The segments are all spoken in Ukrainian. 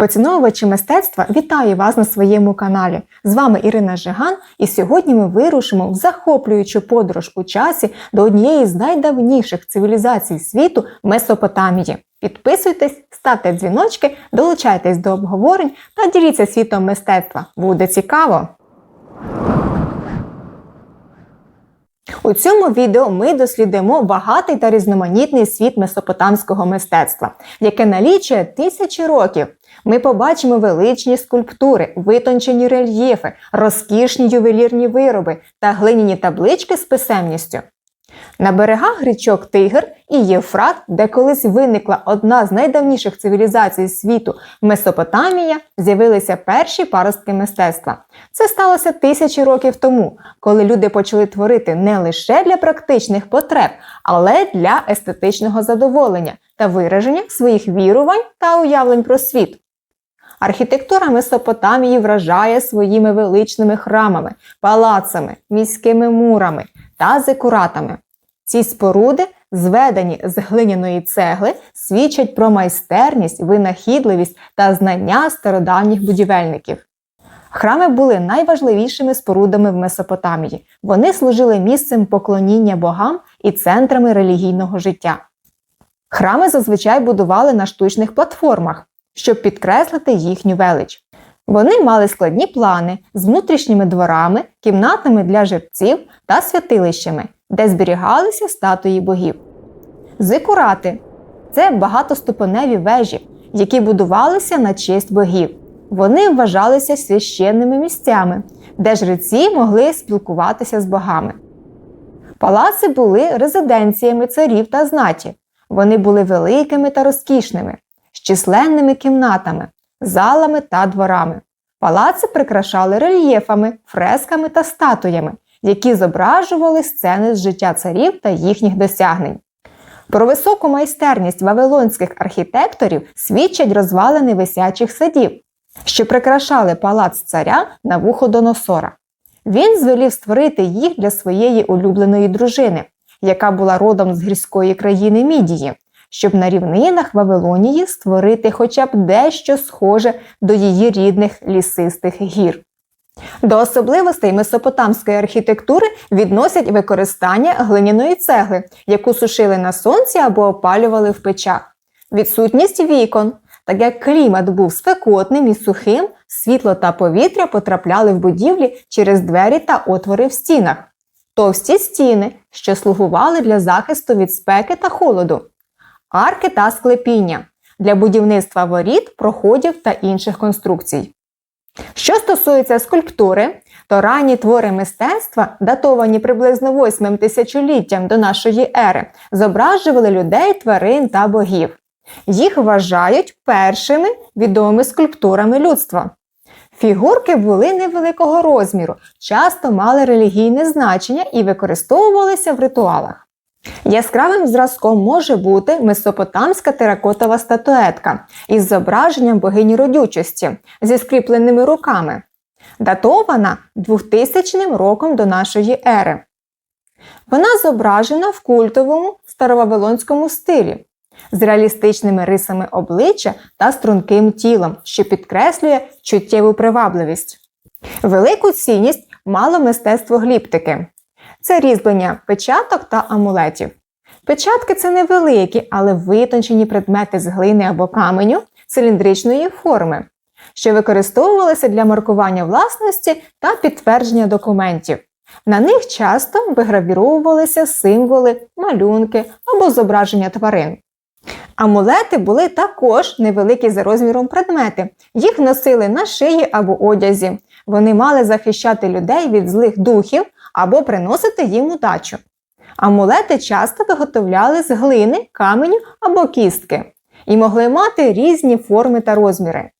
Поціновувачі мистецтва вітаю вас на своєму каналі. З вами Ірина Жиган, і сьогодні ми вирушимо в захоплюючу подорож у часі до однієї з найдавніших цивілізацій світу Месопотамії. Підписуйтесь, ставте дзвіночки, долучайтесь до обговорень та діліться світом мистецтва. Буде цікаво! У цьому відео ми дослідимо багатий та різноманітний світ месопотамського мистецтва, яке налічує тисячі років. Ми побачимо величні скульптури, витончені рельєфи, розкішні ювелірні вироби та глиняні таблички з писемністю. На берегах річок Тигр і Євфрат, де колись виникла одна з найдавніших цивілізацій світу Месопотамія, з'явилися перші паростки мистецтва. Це сталося тисячі років тому, коли люди почали творити не лише для практичних потреб, але для естетичного задоволення та вираження своїх вірувань та уявлень про світ. Архітектура Месопотамії вражає своїми величними храмами, палацами, міськими мурами та зекуратами. Ці споруди, зведені з глиняної цегли, свідчать про майстерність, винахідливість та знання стародавніх будівельників. Храми були найважливішими спорудами в Месопотамії. Вони служили місцем поклоніння богам і центрами релігійного життя. Храми зазвичай будували на штучних платформах, щоб підкреслити їхню велич. Вони мали складні плани з внутрішніми дворами, кімнатами для жерців та святилищами, де зберігалися статуї богів. Зикурати це багатоступеневі вежі, які будувалися на честь богів. Вони вважалися священними місцями, де жреці могли спілкуватися з богами. Палаци були резиденціями царів та знаті. Вони були великими та розкішними, з численними кімнатами, залами та дворами. Палаци прикрашали рельєфами, фресками та статуями, які зображували сцени з життя царів та їхніх досягнень. Про високу майстерність вавилонських архітекторів свідчать розвалини висячих садів, що прикрашали палац царя на Навуходоносора. Він звелів створити їх для своєї улюбленої дружини, яка була родом з гірської країни Мідії, щоб на рівнинах Вавилонії створити хоча б дещо схоже до її рідних лісистих гір. До особливостей месопотамської архітектури відносять використання глиняної цегли, яку сушили на сонці або опалювали в печах, відсутність вікон, так як клімат був спекотним і сухим, світло та повітря потрапляли в будівлі через двері та отвори в стінах, товсті стіни, що слугували для захисту від спеки та холоду, арки та склепіння. Для будівництва воріт, проходів та інших конструкцій. Що стосується скульптури, то ранні твори мистецтва, датовані приблизно 8 тисячоліттям до нашої ери, зображували людей, тварин та богів. Їх вважають першими відомими скульптурами людства. Фігурки були невеликого розміру, часто мали релігійне значення і використовувалися в ритуалах. Яскравим зразком може бути месопотамська теракотова статуетка із зображенням богині родючості зі скріпленими руками, датована 2000 роком до нашої ери. Вона зображена в культовому старовавилонському стилі з реалістичними рисами обличчя та струнким тілом, що підкреслює чуттєву привабливість. Велику цінність мало мистецтво гліптики. Це різьблення печаток та амулетів. Печатки це невеликі, але витончені предмети з глини або каменю циліндричної форми, що використовувалися для маркування власності та підтвердження документів. На них часто вигравіровувалися символи, малюнки або зображення тварин. Амулети були також невеликі за розміром предмети. Їх носили на шиї або одязі. Вони мали захищати людей від злих духів або приносити їм удачу. Амулети часто виготовляли з глини, каменю або кістки і могли мати різні форми та розміри.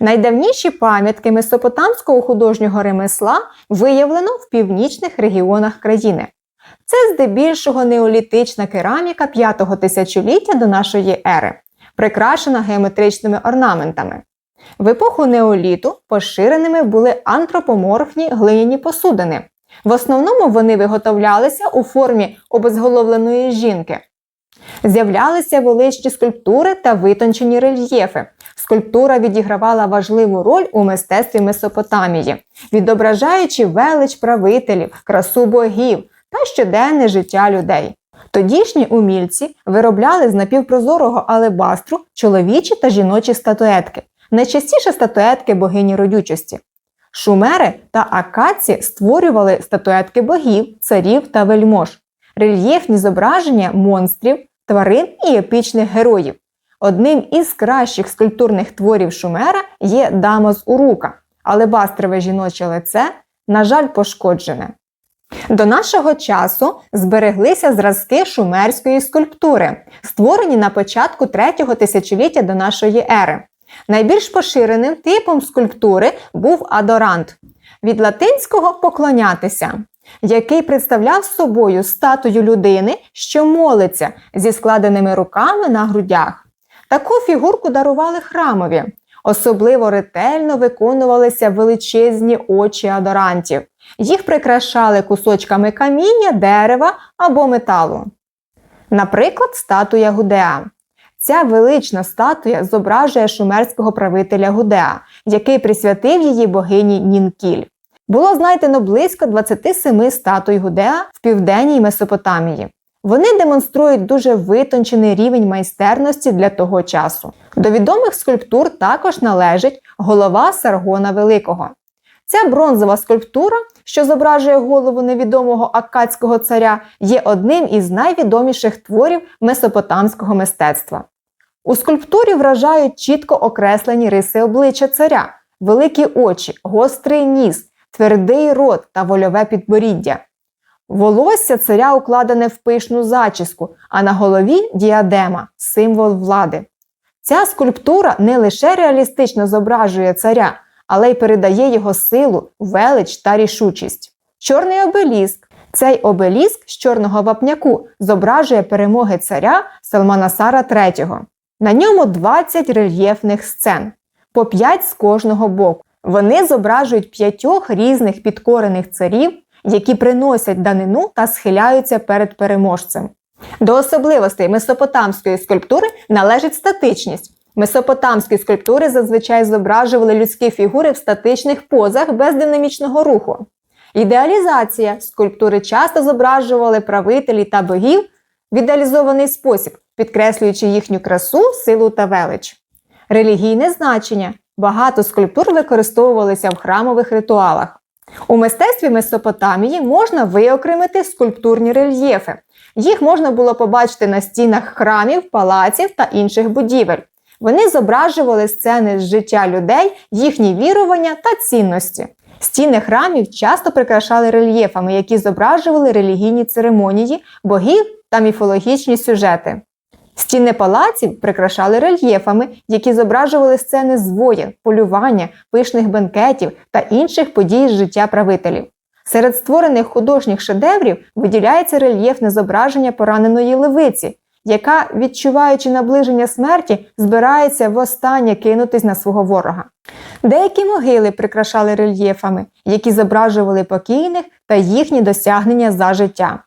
Найдавніші пам'ятки месопотамського художнього ремесла виявлено в північних регіонах країни. Це здебільшого неолітична кераміка 5-го тисячоліття до нашої ери, прикрашена геометричними орнаментами. В епоху неоліту поширеними були антропоморфні глиняні посудини. В основному вони виготовлялися у формі обезголовленої жінки. З'являлися величні скульптури та витончені рельєфи. Скульптура відігравала важливу роль у мистецтві Месопотамії, відображаючи велич правителів, красу богів та щоденне життя людей. Тодішні умільці виробляли з напівпрозорого алебастру чоловічі та жіночі статуетки, найчастіше статуетки богині родючості. Шумери та акаці створювали статуетки богів, царів та вельмож, рельєфні зображення монстрів, тварин і епічних героїв. Одним із кращих скульптурних творів Шумера є Дама з Урука, алебастрове жіноче лице, на жаль, пошкоджене. До нашого часу збереглися зразки шумерської скульптури, створені на початку третього тисячоліття до нашої ери. Найбільш поширеним типом скульптури був адорант від латинського поклонятися, який представляв собою статую людини, що молиться зі складеними руками на грудях. Таку фігурку дарували храмові. Особливо ретельно виконувалися величезні очі адорантів. Їх прикрашали кусочками каміння, дерева або металу. Наприклад, статуя Гудеа. Ця велична статуя зображує шумерського правителя Гудеа, який присвятив її богині Нінкіль. Було знайдено близько 27 статуй Гудеа в південній Месопотамії. Вони демонструють дуже витончений рівень майстерності для того часу. До відомих скульптур також належить голова Саргона Великого. Ця бронзова скульптура, що зображує голову невідомого акадського царя, є одним із найвідоміших творів месопотамського мистецтва. У скульптурі вражають чітко окреслені риси обличчя царя, великі очі, гострий ніс, твердий рот та вольове підборіддя. Волосся царя укладене в пишну зачіску, а на голові діадема символ влади. Ця скульптура не лише реалістично зображує царя, але й передає його силу, велич та рішучість. Чорний обеліск. Цей обеліск з чорного вапняку зображує перемоги царя Салманасара III. На ньому 20 рельєфних сцен, по 5 з кожного боку. Вони зображують п'ятьох різних підкорених царів, які приносять данину та схиляються перед переможцем. До особливостей месопотамської скульптури належить статичність. Месопотамські скульптури зазвичай зображували людські фігури в статичних позах без динамічного руху. Ідеалізація скульптури часто зображували правителі та богів в ідеалізований спосіб, підкреслюючи їхню красу, силу та велич. Релігійне значення багато скульптур використовувалися в храмових ритуалах. У мистецтві Месопотамії можна виокремити скульптурні рельєфи. Їх можна було побачити на стінах храмів, палаців та інших будівель. Вони зображували сцени з життя людей, їхні вірування та цінності. Стіни храмів часто прикрашали рельєфами, які зображували релігійні церемонії, богів та міфологічні сюжети. Стіни палаців прикрашали рельєфами, які зображували сцени з воєн, полювання, пишних бенкетів та інших подій з життя правителів. Серед створених художніх шедеврів виділяється рельєфне зображення пораненої левиці, яка, відчуваючи наближення смерті, збирається востаннє кинутись на свого ворога. Деякі могили прикрашали рельєфами, які зображували покійних та їхні досягнення за життя.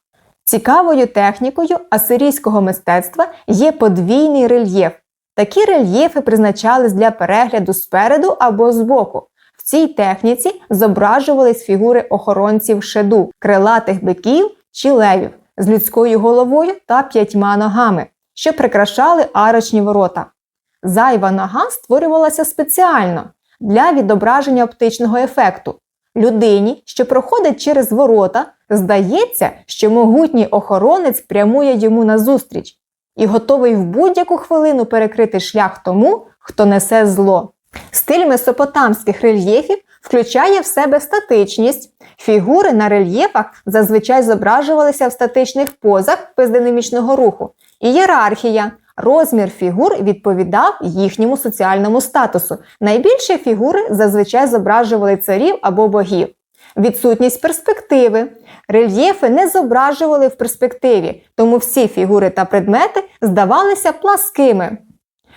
Цікавою технікою асирійського мистецтва є подвійний рельєф. Такі рельєфи призначались для перегляду спереду або збоку. В цій техніці зображувались фігури охоронців шеду, крилатих биків чи левів з людською головою та п'ятьма ногами, що прикрашали арочні ворота. Зайва нога створювалася спеціально для відображення оптичного ефекту. Людині, що проходить через ворота, здається, що могутній охоронець прямує йому назустріч і готовий в будь-яку хвилину перекрити шлях тому, хто несе зло. Стиль месопотамських рельєфів включає в себе статичність. Фігури на рельєфах зазвичай зображувалися в статичних позах без динамічного руху. Ієрархія. Розмір фігур відповідав їхньому соціальному статусу. Найбільші фігури зазвичай зображували царів або богів. Відсутність перспективи. Рельєфи не зображували в перспективі, тому всі фігури та предмети здавалися пласкими.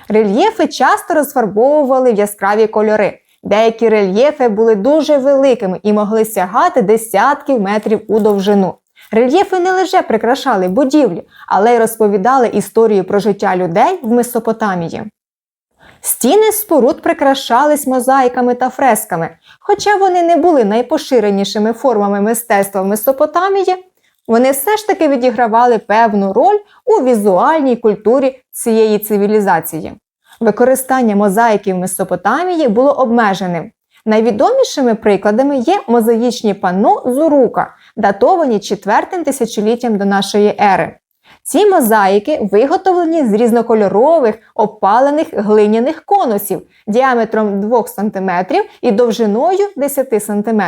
Рельєфи часто розфарбовували в яскраві кольори. Деякі рельєфи були дуже великими і могли сягати десятків метрів у довжину. Рельєфи не лише прикрашали будівлі, але й розповідали історію про життя людей в Месопотамії. Стіни споруд прикрашались мозаїками та фресками, хоча вони не були найпоширенішими формами мистецтва в Месопотамії, вони все ж таки відігравали певну роль у візуальній культурі цієї цивілізації. Використання мозаїки в Месопотамії було обмеженим. Найвідомішими прикладами є мозаїчні панно Зурука, датовані 4 тисячоліттям до нашої ери. Ці мозаїки виготовлені з різнокольорових опалених глиняних конусів діаметром 2 см і довжиною 10 см,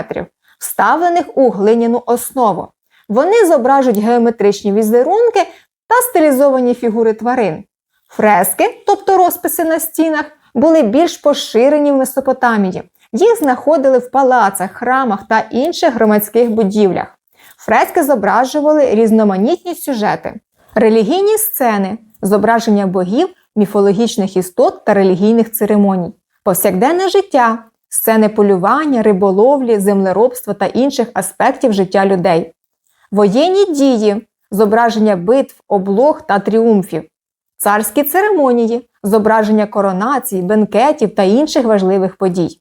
вставлених у глиняну основу. Вони зображують геометричні візерунки та стилізовані фігури тварин. Фрески, тобто розписи на стінах, були більш поширені в Месопотамії. Їх знаходили в палацах, храмах та інших громадських будівлях. Фрески зображували різноманітні сюжети, релігійні сцени, зображення богів, міфологічних істот та релігійних церемоній, повсякденне життя, сцени полювання, риболовлі, землеробства та інших аспектів життя людей, воєнні дії, зображення битв, облог та тріумфів, царські церемонії, зображення коронацій, бенкетів та інших важливих подій.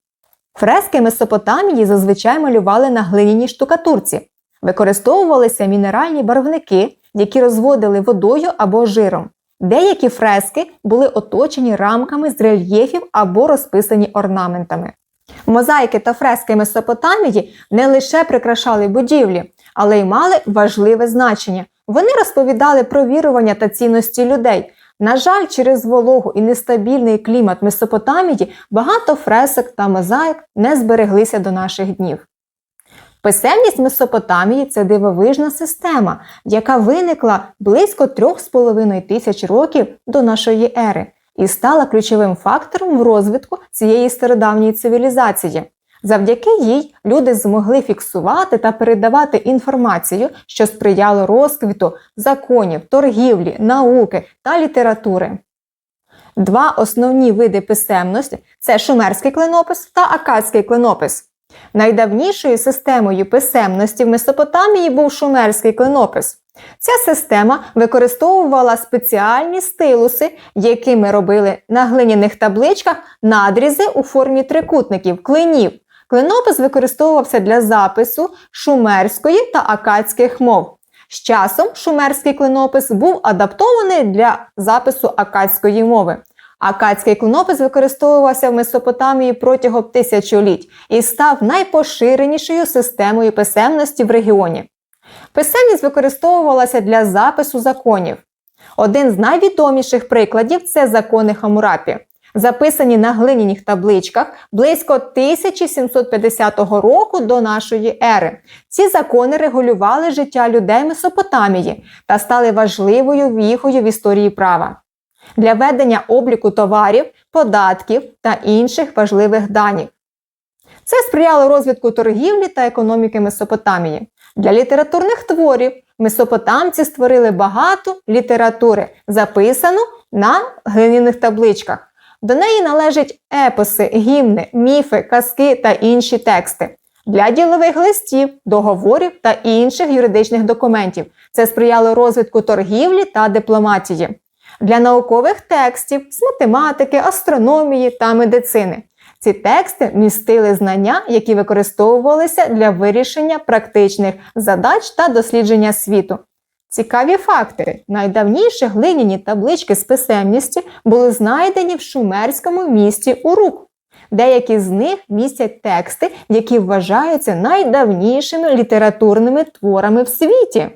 Фрески Месопотамії зазвичай малювали на глиняній штукатурці, використовувалися мінеральні барвники, які розводили водою або жиром. Деякі фрески були оточені рамками з рельєфів або розписані орнаментами. Мозаїки та фрески Месопотамії не лише прикрашали будівлі, але й мали важливе значення. Вони розповідали про вірування та цінності людей. На жаль, через вологу і нестабільний клімат Месопотамії багато фресок та мозаїк не збереглися до наших днів. Писемність Месопотамії це дивовижна система, яка виникла близько 3,5 тисяч років до нашої ери і стала ключовим фактором в розвитку цієї стародавньої цивілізації. Завдяки їй люди змогли фіксувати та передавати інформацію, що сприяло розквіту законів, торгівлі, науки та літератури. Два основні види писемності це шумерський клинопис та акадський клинопис. Найдавнішою системою писемності в Месопотамії був шумерський клинопис. Ця система використовувала спеціальні стилуси, якими робили на глиняних табличках надрізи у формі трикутників, клинів. Клинопис використовувався для запису шумерської та акадських мов. З часом шумерський клинопис був адаптований для запису акадської мови. Акадський клинопис використовувався в Месопотамії протягом тисячоліть і став найпоширенішою системою писемності в регіоні. Писемність використовувалася для запису законів. Один з найвідоміших прикладів це закони Хамурапі, записані на глиняніх табличках близько 1750 року до нашої ери. Ці закони регулювали життя людей Месопотамії та стали важливою віхою в історії права для ведення обліку товарів, податків та інших важливих даних. Це сприяло розвитку торгівлі та економіки Месопотамії. Для літературних творів месопотамці створили багато літератури, записану на глиняних табличках. До неї належать епоси, гімни, міфи, казки та інші тексти. Для ділових листів, договорів та інших юридичних документів це сприяло розвитку торгівлі та дипломатії. Для наукових текстів з математики, астрономії та медицини. Ці тексти містили знання, які використовувалися для вирішення практичних задач та дослідження світу. Цікаві факти: найдавніші глиняні таблички з писемністю були знайдені в шумерському місті Урук. Деякі з них містять тексти, які вважаються найдавнішими літературними творами в світі.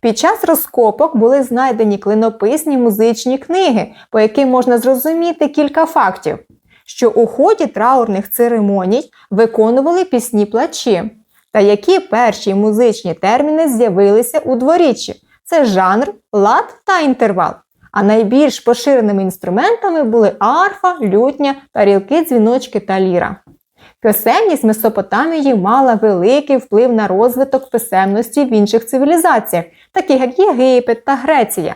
Під час розкопок були знайдені клинописні музичні книги, по яким можна зрозуміти кілька фактів що у ході траурних церемоній виконували пісні плачі, та які перші музичні терміни з'явилися у дворіччі. Це жанр, лад та інтервал. А найбільш поширеними інструментами були арфа, лютня, тарілки, дзвіночки та ліра. Писемність Месопотамії мала великий вплив на розвиток писемності в інших цивілізаціях, таких як Єгипет та Греція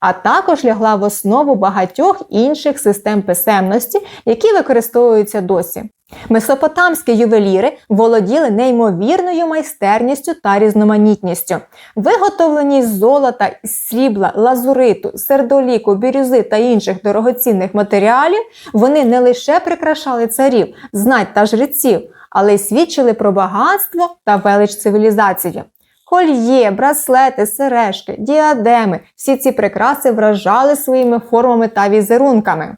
а також лягла в основу багатьох інших систем писемності, які використовуються досі. Месопотамські ювеліри володіли неймовірною майстерністю та різноманітністю. Виготовлені з золота, срібла, лазуриту, сердоліку, бірюзи та інших дорогоцінних матеріалів, вони не лише прикрашали царів, знать та жреців, але й свідчили про багатство та велич цивілізації. Кольє, браслети, сережки, діадеми всі ці прикраси вражали своїми формами та візерунками.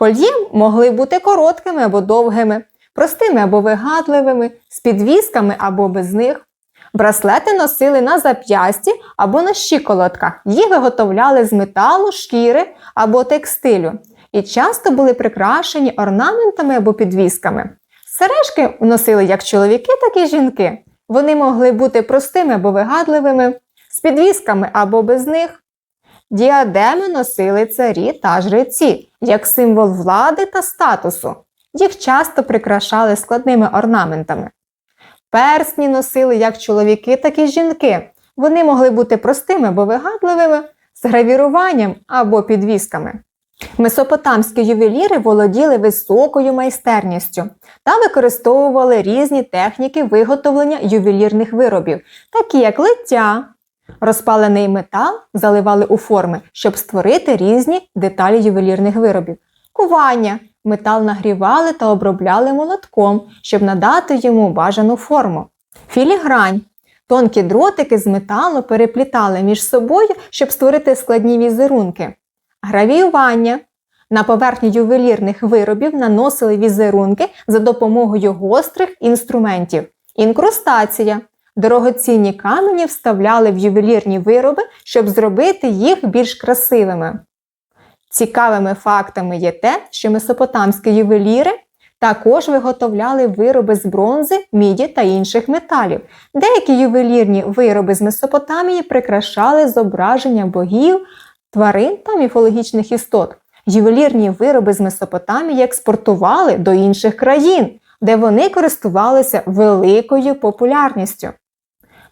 Кольє могли бути короткими або довгими, простими або вигадливими, з підвісками або без них. Браслети носили на зап'ясті або на щиколотках. Їх виготовляли з металу, шкіри або текстилю і часто були прикрашені орнаментами або підвісками. Сережки носили як чоловіки, так і жінки. Вони могли бути простими або вигадливими, з підвісками або без них. Діадеми носили царі та жреці як символ влади та статусу. Їх часто прикрашали складними орнаментами. Персні носили як чоловіки, так і жінки. Вони могли бути простими або вигадливими, з гравіруванням або підвісками. Месопотамські ювеліри володіли високою майстерністю та використовували різні техніки виготовлення ювелірних виробів, такі як лиття. Розпалений метал заливали у форми, щоб створити різні деталі ювелірних виробів. Кування метал нагрівали та обробляли молотком, щоб надати йому бажану форму. Філігрань тонкі дротики з металу переплітали між собою, щоб створити складні візерунки. Гравіювання на поверхню ювелірних виробів наносили візерунки за допомогою гострих інструментів. Інкрустація. Дорогоцінні камені вставляли в ювелірні вироби, щоб зробити їх більш красивими. Цікавими фактами є те, що месопотамські ювеліри також виготовляли вироби з бронзи, міді та інших металів. Деякі ювелірні вироби з Месопотамії прикрашали зображення богів, тварин та міфологічних істот. Ювелірні вироби з Месопотамії експортували до інших країн, де вони користувалися великою популярністю.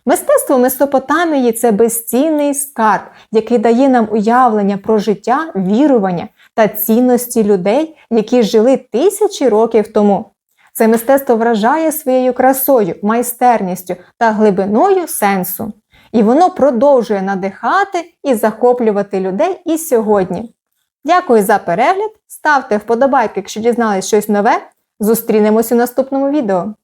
Мистецтво Месопотамії це безцінний скарб, який дає нам уявлення про життя, вірування та цінності людей, які жили тисячі років тому. Це мистецтво вражає своєю красою, майстерністю та глибиною сенсу. І воно продовжує надихати і захоплювати людей і сьогодні. Дякую за перегляд! Ставте вподобайки, якщо дізнались щось нове. Зустрінемось у наступному відео.